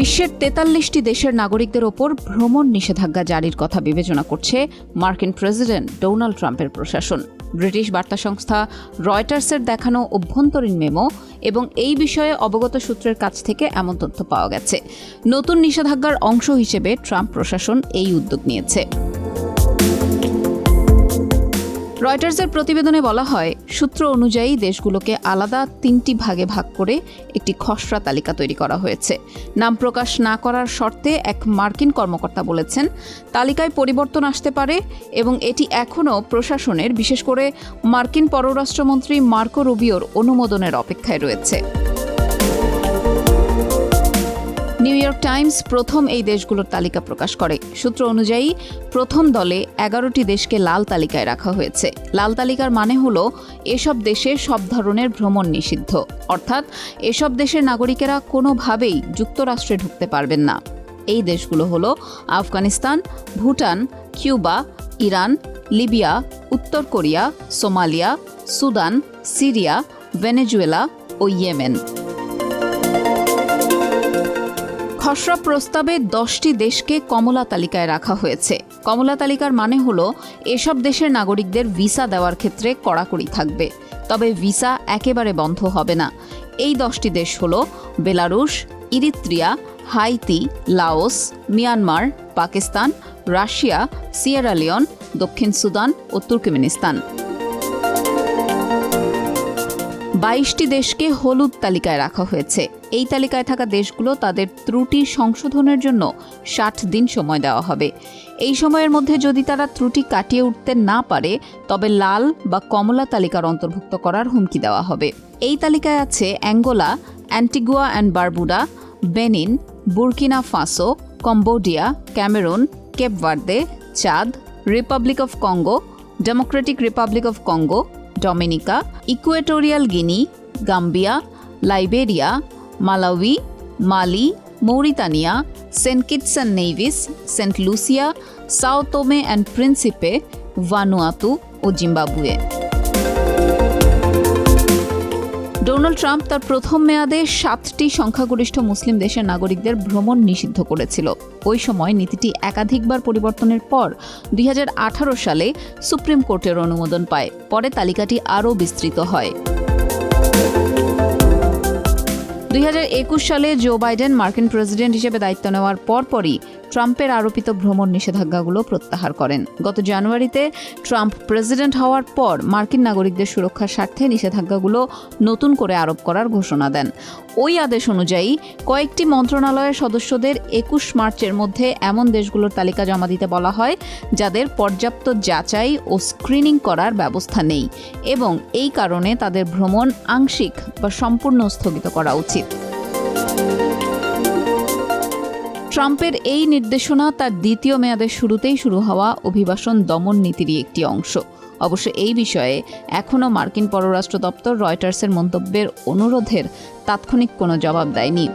বিশ্বের তেতাল্লিশটি দেশের নাগরিকদের ওপর ভ্রমণ নিষেধাজ্ঞা জারির কথা বিবেচনা করছে মার্কিন প্রেসিডেন্ট ডোনাল্ড ট্রাম্পের প্রশাসন। ব্রিটিশ বার্তা সংস্থা রয়টার্সের দেখানো অভ্যন্তরীণ মেমো এবং এই বিষয়ে অবগত সূত্রের কাছ থেকে এমন তথ্য পাওয়া গেছে। নতুন নিষেধাজ্ঞার অংশ হিসেবে ট্রাম্প প্রশাসন এই উদ্যোগ নিয়েছে। রয়টার্সের প্রতিবেদনে বলা হয়, সূত্র অনুযায়ী দেশগুলোকে আলাদা তিনটি ভাগে ভাগ করে একটি খসড়া তালিকা তৈরি করা হয়েছে। নাম প্রকাশ না করার শর্তে এক মার্কিন কর্মকর্তা বলেছেন, তালিকায় পরিবর্তন আসতে পারে এবং এটি এখনও প্রশাসনের, বিশেষ করে মার্কিন পররাষ্ট্রমন্ত্রী মার্কো রুবিওর অনুমোদনের অপেক্ষায় রয়েছে। নিউ ইয়র্ক টাইমস প্রথম এই দেশগুলোর তালিকা প্রকাশ করে। সূত্র অনুযায়ী, প্রথম দলে এগারোটি দেশকে লাল তালিকায় রাখা হয়েছে। লাল তালিকার মানে হল, এসব দেশে সব ধরনের ভ্রমণ নিষিদ্ধ। অর্থাৎ, এসব দেশের নাগরিকেরা কোনোভাবেই যুক্তরাষ্ট্রে ঢুকতে পারবেন না। এই দেশগুলো হলো, Afghanistan, Bhutan, Cuba, Iran, Libya, উত্তর Korea, Somalia, Sudan, Syria, Venezuela ও ইয়েমেন। খসড়া প্রস্তাবে দশটি দেশকে কমলা তালিকায় রাখা হয়েছে। কমলা তালিকার মানে হলো, এসব দেশের নাগরিকদের ভিসা দেওয়ার ক্ষেত্রে কড়াকড়ি থাকবে। তবে ভিসা একেবারে বন্ধ হবে না। এই দশটি দেশ হল, Belarus, Eritrea, Haiti, Laos, Myanmar, Pakistan, Russia Sierra Leone দক্ষিণ সুদান ও তুর্কমেনিস্তান। বাইশটি দেশকে হলুদ তালিকায় রাখা হয়েছে। এই তালিকায় থাকা দেশগুলো তাদের ত্রুটি সংশোধনের জন্য ষাট দিন সময় দেওয়া হবে। এই সময়ের মধ্যে যদি তারা ত্রুটি কাটিয়ে উঠতে না পারে, তবে লাল বা কমলা তালিকার অন্তর্ভুক্ত করার হুমকি দেওয়া হবে। এই তালিকায় আছে Angola, Antigua and Barbuda, Benin, Burkina Faso, Cambodia, Cameroon, Cape Verde, Chad, Republic of Congo, Democratic Republic of Congo Dominica Equatorial Guinea Gambia Liberia Malawi Mali Mauritania Saint Kitts and Nevis Saint Lucia Sao Tome and Principe Vanuatu O Zimbabwe Donald Trump তার প্রথম মেয়াদে সাতটি সংখ্যাগরিষ্ঠ মুসলিম দেশের নাগরিকদের ভ্রমণ নিষিদ্ধ করেছিল। ওই সময় নীতিটি একাধিকবার পরিবর্তনের পর দুই হাজার আঠারো সালে সুপ্রিম কোর্টের অনুমোদন পায়। পরে তালিকাটি আরও বিস্তৃত হয়। দুই হাজার একুশ সালে জো বাইডেন মার্কিন প্রেসিডেন্ট হিসেবে দায়িত্ব নেওয়ার পরপরই ট্রাম্পের আরোপিত ভ্রমণ নিষেধাজ্ঞাগুলো প্রত্যাহার করেন। গত জানুয়ারিতে ট্রাম্প প্রেসিডেন্ট হওয়ার পর মার্কিন নাগরিকদের সুরক্ষার স্বার্থে নিষেধাজ্ঞাগুলো নতুন করে আরোপ করার ঘোষণা দেন। ওই আদেশ অনুযায়ী কয়েকটি মন্ত্রণালয়ের সদস্যদের একুশ মার্চের মধ্যে এমন দেশগুলোর তালিকা জমা দিতে বলা হয়, যাদের পর্যাপ্ত যাচাই ও স্ক্রিনিং করার ব্যবস্থা নেই এবং এই কারণে তাদের ভ্রমণ আংশিক বা সম্পূর্ণ স্থগিত করা উচিত। ট্রাম্পের এই নির্দেশনা তার দ্বিতীয় মেয়াদের শুরুতেই শুরু হওয়া অভিবাসন দমন নীতিরই একটি অংশ। অবশ্য এই বিষয়ে এখনও মার্কিন পররাষ্ট্র দপ্তর রয়টার্সের মন্তব্যের অনুরোধের তাৎক্ষণিক কোনো জবাব দেয়নি।